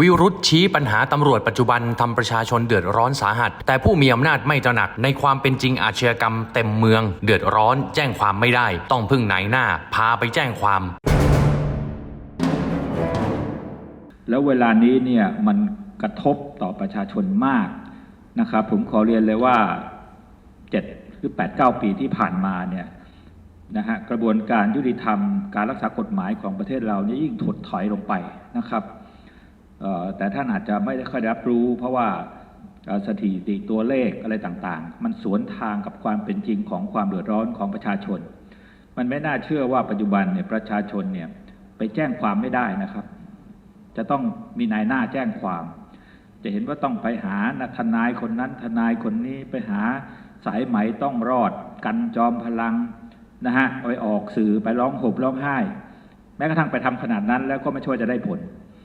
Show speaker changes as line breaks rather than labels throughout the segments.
วิรุธชี้ปัญหาตำรวจปัจจุบันทำประชาชนเดือดร้อนสาหัส แต่ผู้มีอำนาจไม่ตระหนัก ในความเป็นจริงอาชญากรรมเต็มเมือง เดือดร้อน แจ้งความไม่ได้ ต้องพึ่งไหนหน้า พาไปแจ้งความ
แล้วเวลานี้เนี่ยมันกระทบต่อประชาชนมากนะครับ ผมขอเรียนเลยว่าเจ็ดหรือแปดเก้าปีที่ผ่านมาเนี่ยนะฮะกระบวนการยุติธรรมการรักษากฎหมายของประเทศเราเนี่ยยิ่งถดถอยลงไปนะครับ แต่ท่านอาจจะไม่ได้ค่อยรับรู้ เพราะว่าสถิติตัวเลขอะไรต่างๆ มันสวนทางกับความเป็นจริงของความเดือดร้อนของประชาชน มันไม่น่าเชื่อว่าปัจจุบันเนี่ยประชาชนเนี่ยไปแจ้งความไม่ได้นะครับ จะต้องมีนายหน้าแจ้งความ จะเห็นว่าต้องไปหาทนายคนนั้นทนายคนนี้ไปหาสายไหมต้องรอด กันจอมพลังนะฮะไปออกสื่อไปร้องห่มร้องไห้ แม้กระทั่งไปทำขนาดนั้นแล้วก็ไม่ช่วยจะได้ผล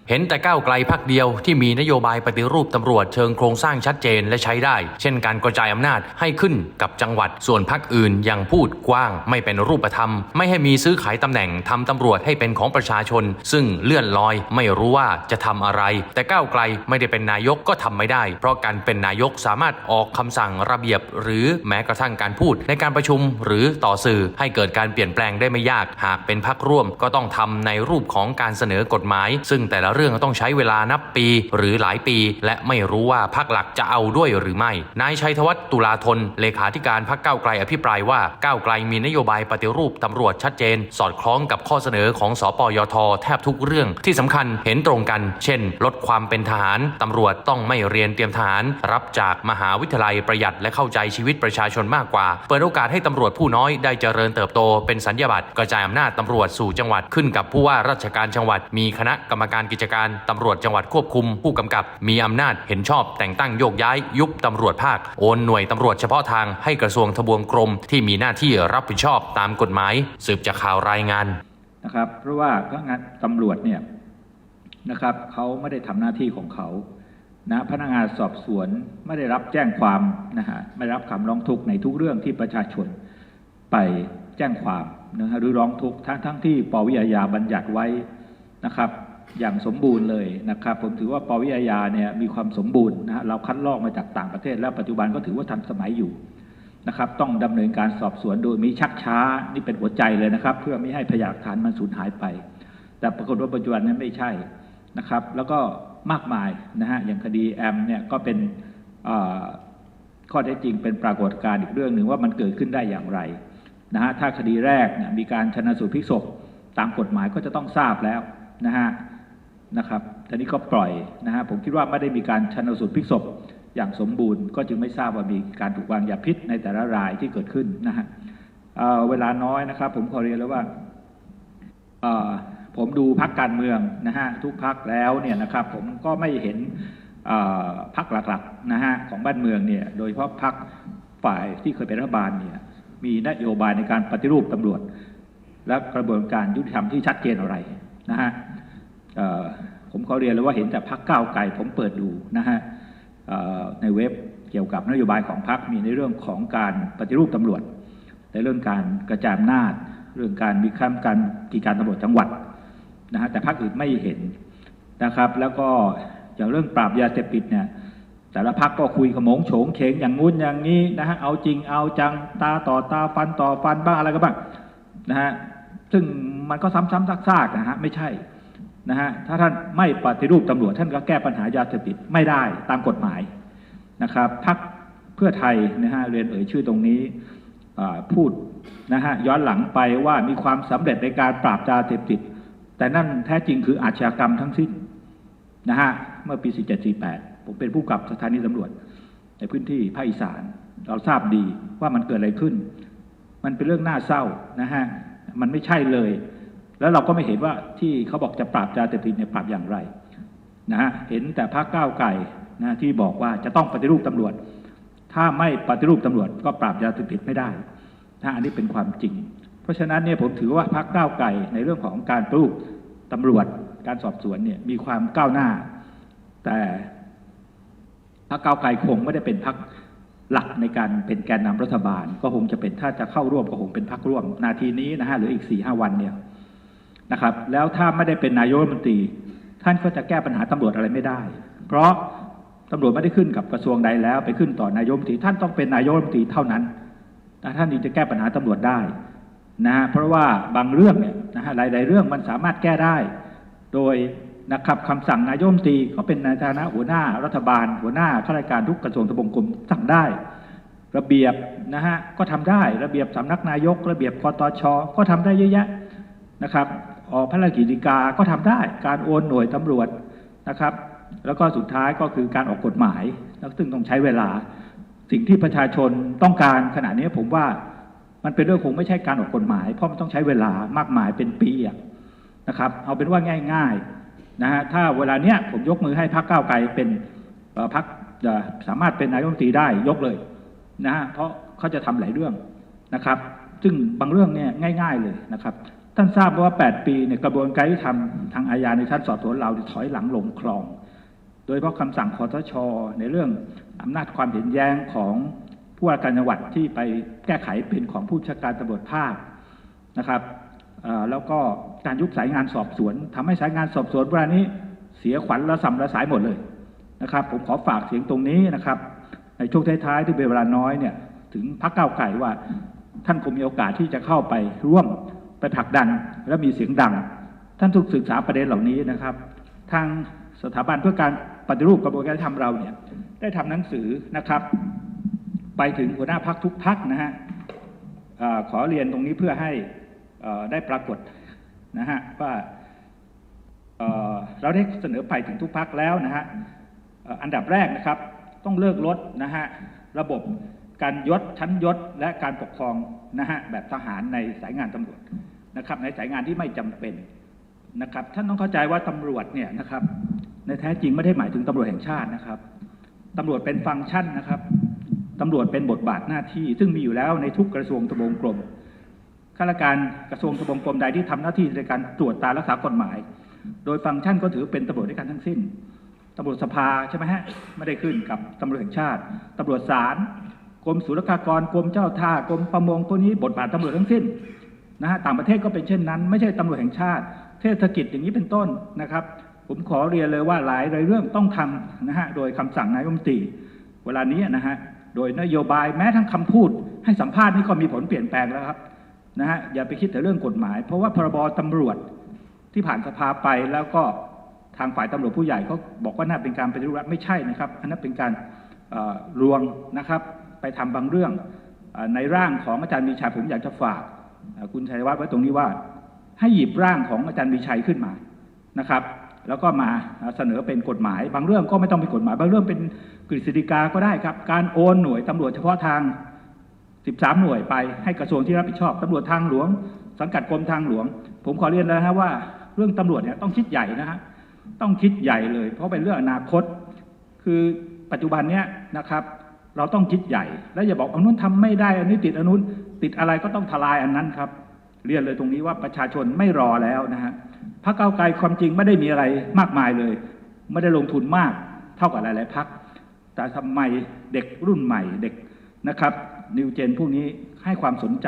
เห็นแต่ก้าวไกลพักเดียวที่มีนโยบายปฏิรูปตำรวจเชิงโครงสร้างชัดเจนและใช้ได้ เช่นการกระจายอำนาจให้ขึ้นกับจังหวัดส่วนพักอื่นยังพูดกว้าง ไม่เป็นรูปธรรม ไม่ให้มีซื้อขายตำแหน่งทำตำรวจให้เป็นของประชาชน ซึ่งเลื่อนลอย ไม่รู้ว่าจะทำอะไร แต่ก้าวไกลไม่ได้เป็นนายกก็ทำไม่ได้ เพราะการเป็นนายกสามารถออกคำสั่งระเบียบ หรือแม้กระทั่งการพูดในการประชุมหรือต่อสื่อให้เกิดการเปลี่ยนแปลงได้ไม่ยาก หากเป็นพักร่วมก็ต้องทำในรูปของการเสนอกฎหมาย ซึ่งแต่ละเรื่องต้องใช้เวลานับปีหรือหลายปี และไม่รู้ว่าพักหลักจะเอาด้วยหรือไม่ นายชัยธวัฒน์ตุลาธน เลขาธิการพักก้าวไกลอภิปรายว่าก้าวไกลมีนโยบายปฏิรูปตำรวจชัดเจน สอดคล้องกับข้อเสนอของสปยท แทบทุกเรื่องที่สำคัญเห็นตรงกัน เช่น ลดความเป็นทหารตำรวจต้องไม่เรียนเตรียมทหาร รับจากมหาวิทยาลัยประหยัดและเข้าใจชีวิตประชาชนมากกว่า เปิดโอกาสให้ตำรวจผู้น้อยได้เจริญเติบโตเป็นสัญญาบัตรกระจายอำนาจตำรวจสู่จังหวัดขึ้นกับผู้ว่าราชการจังหวัดมีคณะกรรมการกิจการตำรวจจังหวัดควบคุมผู้กำกับ มีอำนาจเห็นชอบแต่งตั้งโยกย้าย ยุบตำรวจภาคโอนหน่วยตำรวจเฉพาะทางให้กระทรวงทบวงกรมที่มีหน้าที่รับผิดชอบตามกฎหมาย สืบจากข่าวรายงาน
นะครับ เพราะว่าพนักงานตำรวจเนี่ยนะครับเขาไม่ได้ทำหน้าที่ของเขานะพนักงานสอบสวนไม่ได้รับแจ้งความนะฮะไม่ได้รับคำร้องทุกข์ในทุกเรื่องที่ประชาชนไปแจ้งความนะฮะหรือร้องทุกข์ทั้งทั้งที่ปวิอาญาบัญญัติไว้นะครับ อย่างสมบูรณ์เลยนะครับผมถือว่าปวิอาญาเนี่ยมีความสมบูรณ์นะฮะเราคัดลอกมาจากต่างประเทศ แล้วปัจจุบันก็ถือว่าทันสมัยอยู่นะครับ ต้องดำเนินการสอบสวนโดยมีชักช้านี่เป็นหัวใจเลยนะครับ เพื่อไม่ให้พยานฐานมันสูญหายไป แต่ปรากฏว่าปัจจุบันนั้นไม่ใช่นะครับ แล้วก็มากมายนะฮะอย่างคดีแอมเนี่ยก็เป็นข้อเท็จจริงเป็นปรากฏการณ์อีกเรื่องหนึ่งว่ามันเกิดขึ้นได้อย่างไรนะฮะถ้าคดีแรกเนี่ยมีการชนะสูตรพลิกศพตามกฎหมายก็จะต้องทราบแล้วนะฮะ นะครับทีนี้ก็ปล่อยนะฮะผมคิดว่าไม่ได้มีการชันสูตรพลิกศพอย่างสมบูรณ์ ก็จึงไม่ทราบว่ามีการถูกวางยาพิษในแต่ละรายที่เกิดขึ้นนะฮะเเวลาน้อยนะครับ ผมขอเรียนแล้วว่าผมดูพักการเมืองนะฮะทุกพักแล้วเนี่ยนะครับผมก็ไม่เห็นพักหลักๆนะฮะของบ้านเมืองเนี่ยโดยเฉพาะพักฝ่ายที่เคยเป็นรัฐบาลเนี่ยมีนโยบายในการปฏิรูปตำรวจ และกระบวนการยุติธรรมที่ชัดเจนอะไรนะฮะ ผมขอเรียนเลยว่าเห็นแต่พักก้าวไกลผมเปิดดูนะฮะในเว็บเกี่ยวกับนโยบายของพรรคมีในเรื่องของการปฏิรูปตำรวจ ในเรื่องการกระจายอำนาจ เรื่องการมีขั้นการกีการตำรวจจังหวัดนะฮะแต่พรรคอื่นไม่เห็นนะครับ แล้วก็อย่างเรื่องปราบยาเสพติดเนี่ยแต่ละพรรคก็คุยขโมงโฉงเฉงอย่างงู้นอย่างนี้นะฮะเอาจริงเอาจังตาต่อตาฟันต่อฟันบ้างอะไรก็บ้างนะฮะซึ่งมันก็ซ้ำๆซากๆนะฮะไม่ใช่ นะฮะถ้าท่านไม่ปฏิรูปตำรวจท่านก็แก้ปัญหายาเสพติดไม่ได้ตามกฎหมายนะครับพักเพื่อไทยนะฮะเรียนเอ่ยชื่อตรงนี้พูดนะฮะย้อนหลังไปว่ามีความสำเร็จในการปราบยาเสพติด แต่นั่นแท้จริงคืออาชญากรรมทั้งสิ้นนะฮะเมื่อปี 4748 ผมเป็นผู้กับสถานีตำรวจ ในพื้นที่ภาคอีสาน เราทราบดีว่ามันเกิดอะไรขึ้น มันเป็นเรื่องน่าเศร้านะฮะมันไม่ใช่เลย แล้วเราก็ไม่เห็นว่าที่เขาบอกจะปราบยาเสพติดเนี่ยปราบอย่างไรนะฮะเห็นแต่พรรคก้าวไก่นะที่บอกว่าจะต้องปฏิรูปตำรวจ ถ้าไม่ปฏิรูปตำรวจ ก็ปราบยาเสพติดไม่ได้นะอันนี้เป็นความจริง เพราะฉะนั้นเนี่ยผมถือว่าพรรคก้าวไก่ในเรื่องของการปฏิรูปตำรวจ การสอบสวนเนี่ยมีความก้าวหน้า แต่พรรคก้าวไก่คงไม่ได้เป็นพรรคหลักในการเป็นแกนนำรัฐบาล ก็คงจะเป็นถ้าจะเข้าร่วมก็คงเป็นพรรคร่วม นาทีนี้นะฮะหรืออีกสี่ห้าวันเนี่ย นะครับ แล้วถ้าไม่ได้เป็นนายกรัฐมนตรี ท่านก็จะแก้ปัญหาตำรวจอะไรไม่ได้ เพราะตำรวจไม่ได้ขึ้นกับกระทรวงใดแล้ว ไปขึ้นต่อนายกรัฐมนตรี ท่านต้องเป็นนายกรัฐมนตรีเท่านั้นท่านถึงจะแก้ปัญหาตำรวจได้นะฮะเพราะว่าบางเรื่องเนี่ยนะฮะหลาย ๆ เรื่องมันสามารถแก้ได้ โดยนะครับคำสั่งนายกรัฐมนตรีก็เป็นในฐานะหัวหน้ารัฐบาล หัวหน้าข้าราชการทุกกระทรวงทบวงกรมสั่งได้ ระเบียบนะฮะก็ทำได้ระเบียบสำนักนายก ระเบียบกตชก็ทำได้เยอะแยะนะครับ ออกพระราชกิจกาก็ทำได้ การโอนหน่วยตำรวจนะครับ แล้วก็สุดท้ายก็คือการออกกฎหมายแล้วซึ่งต้องใช้เวลา สิ่งที่ประชาชนต้องการขณะนี้ผมว่ามันเป็นเรื่องคงไม่ใช่การออกกฎหมาย เพราะมันต้องใช้เวลามากมายเป็นปีนะครับ เอาเป็นว่าง่ายๆนะฮะถ้าเวลาเนี้ยผมยกมือให้พรรคก้าวไกลเป็นพรรคสามารถเป็นนายกรัฐมนตรีได้ยกเลยนะฮะเพราะเขาจะทำหลายเรื่องนะครับ ซึ่งบางเรื่องเนี่ยง่าย ๆเลยนะครับ ท่านทราบว่า 8 ปีเนี่ยกระบวนการยุติธรรมทางอาญาในชั้นสอบสวนเราถอยหลังลงคลอง โดยเฉพาะคำสั่งคอทช ในเรื่องอำนาจความเห็นแย้งของผู้ว่าการจังหวัดที่ไปแก้ไขเป็นของผู้บัญชาการตำรวจภาคนะครับแล้วก็การยุบสายงานสอบสวนทำให้สายงานสอบสวนเวลานี้เสียขวัญระสำระสายหมดเลยนะครับ ผมขอฝากเสียงตรงนี้นะครับ ในช่วงท้ายๆที่เป็นเวลาน้อยเนี่ยถึงพรรคก้าไก่ว่าท่านคงมีโอกาสที่จะเข้าไปร่วม ไปผลักดันและมีเสียงดัง ท่านถูกศึกษาประเด็นเหล่านี้นะครับ ทางสถาบันเพื่อการปฏิรูปกระบวนการยุติธรรมเราเนี่ยได้ทำหนังสือนะครับ ไปถึงหัวหน้าพักทุกพักนะฮะอขอเรียนตรงนี้เพื่อให้ได้ปรากฏนะฮะว่าเเราได้เสนอไปถึงทุกพักแล้วนะฮะอันดับแรกนะครับ ต้องเลิกลดนะฮะระบบการยศชั้นยศและการปกครองนะฮะแบบทหารในสายงานตำรวจ นะครับในสายงานที่ไม่จำเป็นนะครับท่านต้องเข้าใจว่าตำรวจเนี่ยนะครับในแท้จริงไม่ได้หมายถึงตำรวจแห่งชาตินะครับตำรวจเป็นฟังก์ชันนะครับตำรวจเป็นบทบาทหน้าที่ ซึ่งมีอยู่แล้วในทุกกระทรวงทบวงกรมข้าราชการกระทรวงทบวงกรมใดที่ทำหน้าที่ในการตรวจตารักษากฎหมาย โดยฟังก์ชันก็ถือเป็นตำรวจด้วยกันทั้งสิ้นตำรวจสภาใช่ไหมฮะไม่ได้ขึ้นกับตำรวจแห่งชาติตำรวจศาลกรมศุลกากรกรมเจ้าท่ากรมประมงพวกนี้บทบาทตำรวจทั้งสิ้น นะฮะต่างประเทศก็เป็นเช่นนั้น ไม่ใช่ตำรวจแห่งชาติ เทศกิจอย่างนี้เป็นต้นนะครับ ผมขอเรียนเลยว่าหลายรายเรื่องต้องทำนะฮะโดยคำสั่งนายกมนตรีเวลานี้นะฮะโดยนโยบายแม้ทั้งคำพูด ให้สัมภาษณ์นี่ก็มีผลเปลี่ยนแปลงแล้วครับนะฮะอย่าไปคิดแต่เรื่องกฎหมาย เพราะว่าพรบตำรวจที่ผ่านสภาไปแล้วก็ทางฝ่ายตำรวจผู้ใหญ่เขาบอกว่าน่าเป็นการปฏิรูปไม่ใช่นะครับ อันนั้นเป็นการเอ่อลวงนะครับ ไปทำบางเรื่องในร่างของอาจารย์มีชัยผมอยากจะฝาก คุณชัยวัฒน์ไว้ตรงนี้ว่า ให้หยิบร่างของอาจารย์มีชัยขึ้นมานะครับ แล้วก็มาเสนอเป็นกฎหมาย บางเรื่องก็ไม่ต้องเป็นกฎหมาย บางเรื่องเป็นกฤษฎีกาก็ได้ครับ การโอนหน่วยตำรวจเฉพาะทาง 13 หน่วยไปให้กระทรวงที่รับผิดชอบตำรวจทางหลวง สังกัดกรมทางหลวง ผมขอเรียนแล้วนะว่าเรื่องตำรวจเนี่ยต้องคิดใหญ่นะฮะต้องคิดใหญ่เลย เพราะเป็นเรื่องอนาคต คือปัจจุบันเนี้ยนะครับ เราต้องคิดใหญ่ แล้วอย่าบอกอันนู้นทำไม่ได้ อันนี้ติดอันนู้นติดอะไรก็ต้องทลายอันนั้นครับ เรียนเลยตรงนี้ว่าประชาชนไม่รอแล้วนะฮะพรรคก้าไกลความจริงไม่ได้มีอะไรมากมายเลย ไม่ได้ลงทุนมากเท่ากับหลายๆพรรคแต่ทำไมเด็กรุ่นใหม่เด็กนะครับนิวเจนพวกนี้ให้ความสนใจ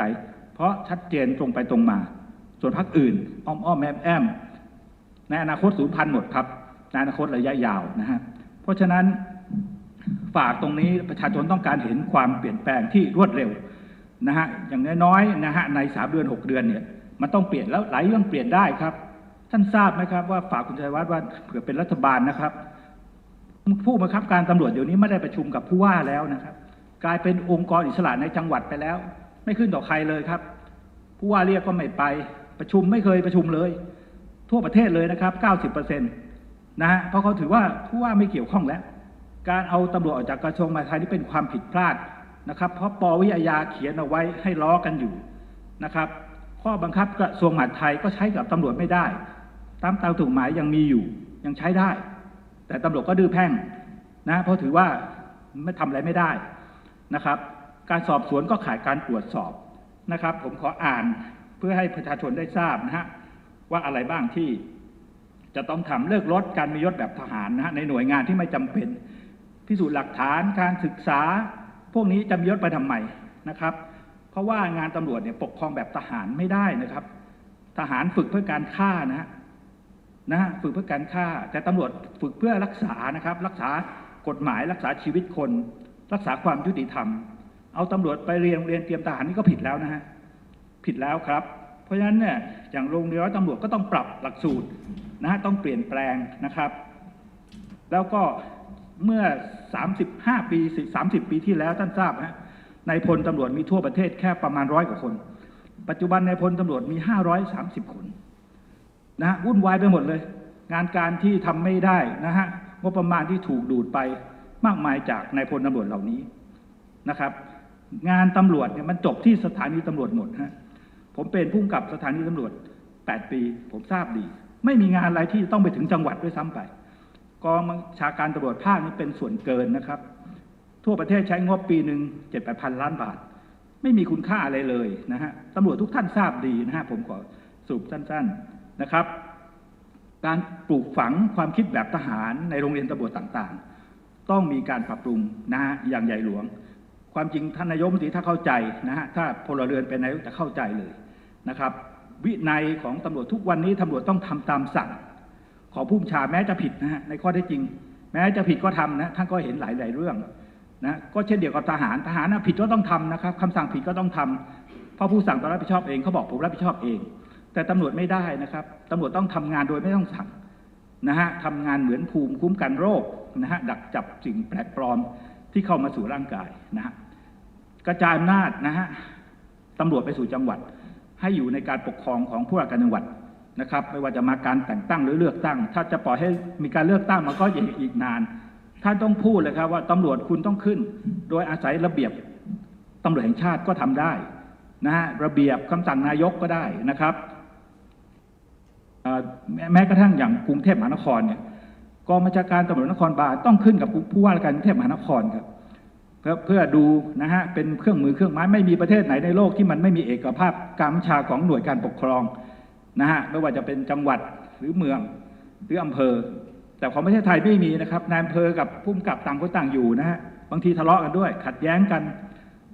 เพราะชัดเจนตรงไปตรงมา ส่วนพรรคอื่น อ้อมอ้อมแอมแอมในอนาคตสูญพันธุ์หมดครับในอนาคตระยะยาวนะฮะเพราะฉะนั้น ฝากตรงนี้ประชาชนต้องการเห็นความเปลี่ยนแปลงที่รวดเร็วนะฮะอย่างน้อยๆนะฮะในสามเดือนหกเดือนเนี่ยมันต้องเปลี่ยนแล้วหลายเรื่องเปลี่ยนได้ครับ ท่านทราบไหมครับว่าฝากคุณชัยวัฒน์ว่าเผื่อเป็นรัฐบาลนะครับ ผู้บังคับการตำรวจเดี๋ยวนี้ไม่ได้ประชุมกับผู้ว่าแล้วนะครับ กลายเป็นองค์กรอิสระในจังหวัดไปแล้ว ไม่ขึ้นต่อใครเลยครับ ผู้ว่าเรียกก็ไม่ไปประชุมไม่เคยประชุมเลย ทั่วประเทศเลยนะครับ 90%นะฮะเพราะเขาถือว่าผู้ว่าไม่เกี่ยวข้องแล้ว การเอาตำรวจออกจากกระทรวงมหาดไทยนี่เป็นความผิดพลาดนะครับ เพราะปวิทยาเขียนเอาไว้ให้ล้อกันอยู่นะครับ ข้อบังคับกระทรวงมหาดไทยก็ใช้กับตำรวจไม่ได้ ตามตามถูกหมายยังมีอยู่ยังใช้ได้ แต่ตำรวจก็ดื้อแพ่งนะเพราะถือว่าไม่ทำอะไรไม่ได้นะครับ การสอบสวนก็ขาดการตรวจสอบนะครับ ผมขออ่านเพื่อให้ประชาชนได้ทราบนะฮะว่าอะไรบ้างที่จะต้องทำเลิกลดการมียศแบบทหารนะฮะในหน่วยงานที่ไม่จำเป็น พิสูจน์หลักฐานการศึกษา พวกนี้จะมียศไปทำไมนะครับ เพราะว่างานตำรวจเนี่ยปกครองแบบทหารไม่ได้นะครับ ทหารฝึกเพื่อการฆ่านะฮะนะฮะฝึกเพื่อการฆ่า แต่ตำรวจฝึกเพื่อรักษานะครับ รักษากฎหมายรักษาชีวิตคน รักษาความยุติธรรม เอาตำรวจไปเรียนโรงเรียนเตรียมทหารนี่ก็ผิดแล้วนะฮะผิดแล้วครับ เพราะฉะนั้นเนี่ยอย่างโรงเรียนร้อยตำรวจก็ต้องปรับหลักสูตรนะฮะต้องเปลี่ยนแปลงนะครับ แล้วก็ เมื่อ 35 ปี 30 ปีที่แล้วท่านทราบฮะในายพลตำรวจมีทั่วประเทศแค่ประมาณร้อยกว่าคน ปัจจุบันในายพลตำรวจมี 530 คนนะฮะวุ่นวายไปหมดเลย งานการที่ทำไม่ได้นะฮะงบประมาณที่ถูกดูดไปมากมายจากนายพลตำรวจเหล่านี้นะครับ งานตำรวจเนี่ยมันจบที่สถานีตำรวจหมดฮะผมเป็นผู้กำกับสถานีตำรวจ 8 ปี ผมทราบดี ไม่มีงานอะไรที่ต้องไปถึงจังหวัดด้วยซ้ำไป กองบัญชาการตำรวจภาคนี้เป็นส่วนเกินนะครับ ทั่วประเทศใช้งบปีหนึ่งเจ็ดแปดพันล้านบาท ไม่มีคุณค่าอะไรเลยนะฮะตำรวจทุกท่านทราบดีนะฮะผมขอสรุปสั้น ๆนะครับ การปลูกฝังความคิดแบบทหารในโรงเรียนตำรวจต่างๆ ต้องมีการปรับปรุงนะฮะอย่างใหญ่หลวง ความจริงท่านนายกมนตรีถ้าเข้าใจนะฮะถ้าพลเรือนเป็นนายกจะเข้าใจเลยนะครับ วินัยของตำรวจทุกวันนี้ตำรวจต้องทำตามสั่ง ของผู้บัญชาแม้จะผิดนะฮะในข้อเท็จริง แม้จะผิดก็ทำนะท่านก็เห็นหลาย ๆ เรื่องนะก็เช่นเดียวกับทหารทหารนะผิดก็ต้องทำนะครับคำสั่งผิดก็ต้องทำเพราะผู้สั่งต้องรับผิดชอบเองเขาบอกผมรับผิดชอบเอง แต่ตำรวจไม่ได้นะครับตำรวจต้องทำงานโดยไม่ต้องสั่งนะฮะทำงานเหมือนภูมิคุ้มกันโรคนะฮะดักจับสิ่งแปลกปลอมที่เข้ามาสู่ร่างกายนะฮะกระจายอำนาจนะฮะตำรวจไปสู่จังหวัด ให้อยู่ในการปกครองของผู้ว่าการจังหวัด นะครับ ไม่ว่าจะมาการแต่งตั้งหรือเลือกตั้ง ถ้าจะปล่อยให้มีการเลือกตั้งมันก็อีกอีกนานท่านต้องพูดเลยครับว่าตำรวจคุณต้องขึ้น โดยอาศัยระเบียบตำรวจแห่งชาติก็ทำได้นะฮะระเบียบคำสั่งนายกก็ได้นะครับแม้กระทั่งอย่างกรุงเทพมหานครเนี่ยกองบัญชาการตำรวจนครบาลต้องขึ้นกับผู้ว่าราชการกรุงเทพมหานครครับเพื่อเพื่อดูนะฮะเป็นเครื่องมือเครื่องไม้ไม่มีประเทศไหนในโลกที่มันไม่มีเอกภาพการบัญชาของหน่วยการปกครอง นะฮะไม่ว่าจะเป็นจังหวัดหรือเมืองหรืออำเภอ แต่ของประเทศไทยไม่มีนะครับนายอำเภอกับผู้กับต่างคนต่างอยู่นะฮะบางทีทะเลาะกันด้วย ขัดแย้งกัน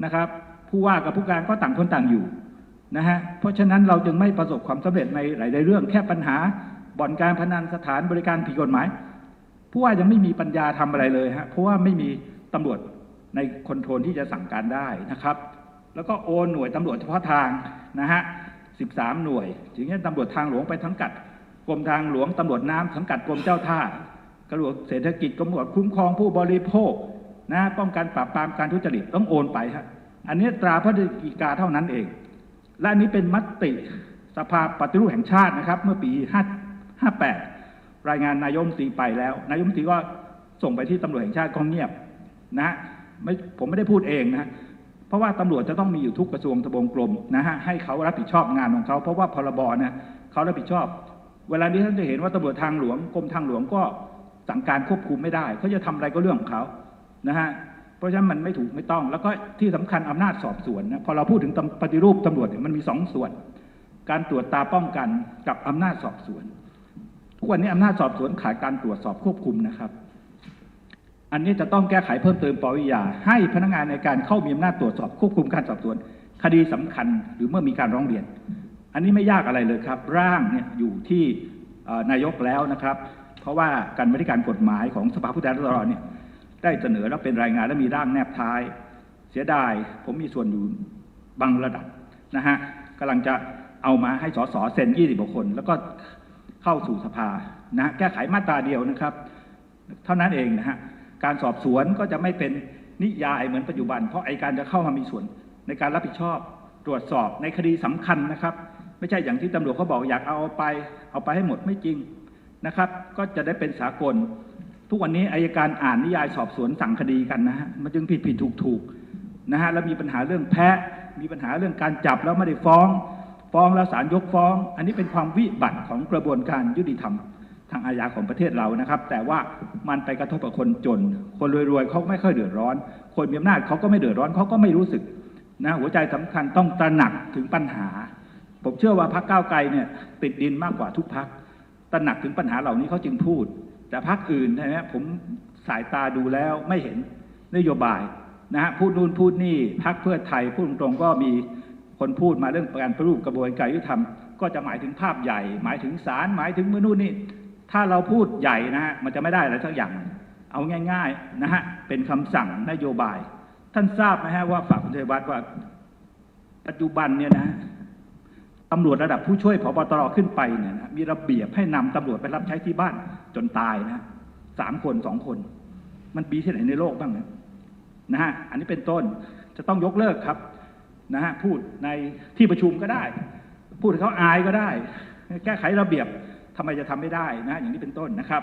นะครับ ผู้ว่ากับผู้การก็ต่างคนต่างอยู่นะฮะเพราะฉะนั้นเราจึงไม่ประสบความสำเร็จในหลายๆเรื่อง แค่ปัญหาบ่อนการพนันสถานบริการผิดกฎหมาย ผู้ว่ายังไม่มีปัญญาทำอะไรเลยฮะเพราะว่าไม่มีตำรวจในคอนโทรลที่จะสั่งการได้นะครับ แล้วก็โอนหน่วยตำรวจเฉพาะทางนะฮะ 13 หน่วยถึงนี้ตำรวจทางหลวงไปทั้งกัดกรมทางหลวงตำรวจน้ำสังกัดกรมเจ้าท่ากระทรวงเศรษฐกิจกรมตำรวจคุ้มครองผู้บริโภคนะป้องกันปราบปรามการทุจริตต้องโอนไปฮะอันนี้ตราพระฎีกาเท่านั้นเอง และอันนี้เป็นมติสภาปฏิรูปแห่งชาตินะครับ เมื่อปี5 58รายงานนายมตีไปแล้ว นายมตีก็ส่งไปที่ตำรวจแห่งชาติก็เงียบนะไม่ผมไม่ได้พูดเองนะ เพราะว่าตำรวจจะต้องมีอยู่ทุกกระทรวงทบวงกรมนะฮะให้เขารับผิดชอบงานของเขาเพราะว่าพรบนี่ยเขารับผิดชอบ เวลานี้ท่านจะเห็นว่าตำรวจทางหลวงกรมทางหลวงก็สั่งการควบคุมไม่ได้เขาจะทำอะไรก็เรื่องของเขานะฮะเพราะฉะนั้นมันไม่ถูกไม่ต้อง แล้วก็ที่สำคัญอำนาจสอบสวนนะพอเราพูดถึงปฏิรูปตำรวจเนี่ยมันมีสองส่วน การตรวจตาป้องกันกับอำนาจสอบสวนทุกวันนี้อำนาจสอบสวนขาดการตรวจสอบควบคุมนะครับ อันนี้จะต้องแก้ไขเพิ่มเติมปวิยา ให้พนักงานในการเข้ามีอำนาจตรวจสอบควบคุมการสอบสวน คดีสำคัญหรือเมื่อมีการร้องเรียน อันนี้ไม่ยากอะไรเลยครับ ร่างเนี่ยอยู่ที่นายกแล้วนะครับ เพราะว่าการบริการกฎหมายของสภาผู้แทนราษฎรเนี่ยได้เสนอแล้วเป็นรายงานและมีร่างแนบท้าย เสียดายผมมีส่วนอยู่บางระดับนะฮะกำลังจะเอามาให้สสเซ็น20กว่าคน แล้วก็เข้าสู่สภานะแก้ไขมาตราเดียวนะครับ เท่านั้นเองนะฮะ การสอบสวนก็จะไม่เป็นนิยายเหมือนปัจจุบัน เพราะไอยการจะเข้ามามีส่วนในการรับผิดชอบตรวจสอบในคดีสำคัญนะครับ ไม่ใช่อย่างที่ตำรวจเขาบอกอยากเอาไป เอาไปให้หมดไม่จริงนะครับ ก็จะได้เป็นสากล ทุกวันนี้อายการอ่านนิยายสอบสวนสั่งคดีกันนะฮะมันจึงผิดผิดถูกถูกนะฮะแล้วมีปัญหาเรื่องแพะมีปัญหาเรื่องการจับแล้วไม่ได้ฟ้อง ฟ้องแล้วศาลยกฟ้อง อันนี้เป็นความวิบัติของกระบวนการยุติธรรม ทางอาญาของประเทศเรานะครับ แต่ว่ามันไปกระทบกับคนจน คนรวยๆเขาไม่ค่อยเดือดร้อน คนมีอำนาจเขาก็ไม่เดือดร้อนเขาก็ไม่รู้สึกนะหัวใจสำคัญต้องตระหนักถึงปัญหา ผมเชื่อว่าพรรคก้าวไกลเนี่ยติดดินมากกว่าทุกพรรคตระหนักถึงปัญหาเหล่านี้เขาจึงพูด แต่พรรคอื่นใช่ไหมผมสายตาดูแล้วไม่เห็นนโยบายนะฮะพูดนู่นพูดนี่พรรคเพื่อไทยพูดตรงๆก็มีคนพูดมาเรื่องการปฏิรูปกระบวนการยุติธรรมก็จะหมายถึงภาพใหญ่ หมายถึงศาลหมายถึงมือนู่นนี่ ถ้าเราพูดใหญ่นะฮะมันจะไม่ได้อะไรสักอย่าง เอาง่าย ๆนะฮะเป็นคำสั่งนโยบาย ท่านทราบไหมฮะว่าฝากคุณชัยวัฒน์ว่า ปัจจุบันเนี่ยนะตำรวจระดับผู้ช่วยผบตรขึ้นไปเนี่ยนะมีระเบียบให้นำตำรวจไปรับใช้ที่บ้านจนตายนะสามคนสองคน มันปีที่ไหนในโลกบ้างนะนะฮะอันนี้เป็นต้นจะต้องยกเลิกครับนะฮะพูดในที่ประชุมก็ได้ พูดเขาอายก็ได้ แก้ไขระเบียบ ทำไมจะทำไม่ได้นะอย่างนี้เป็นต้นนะครับ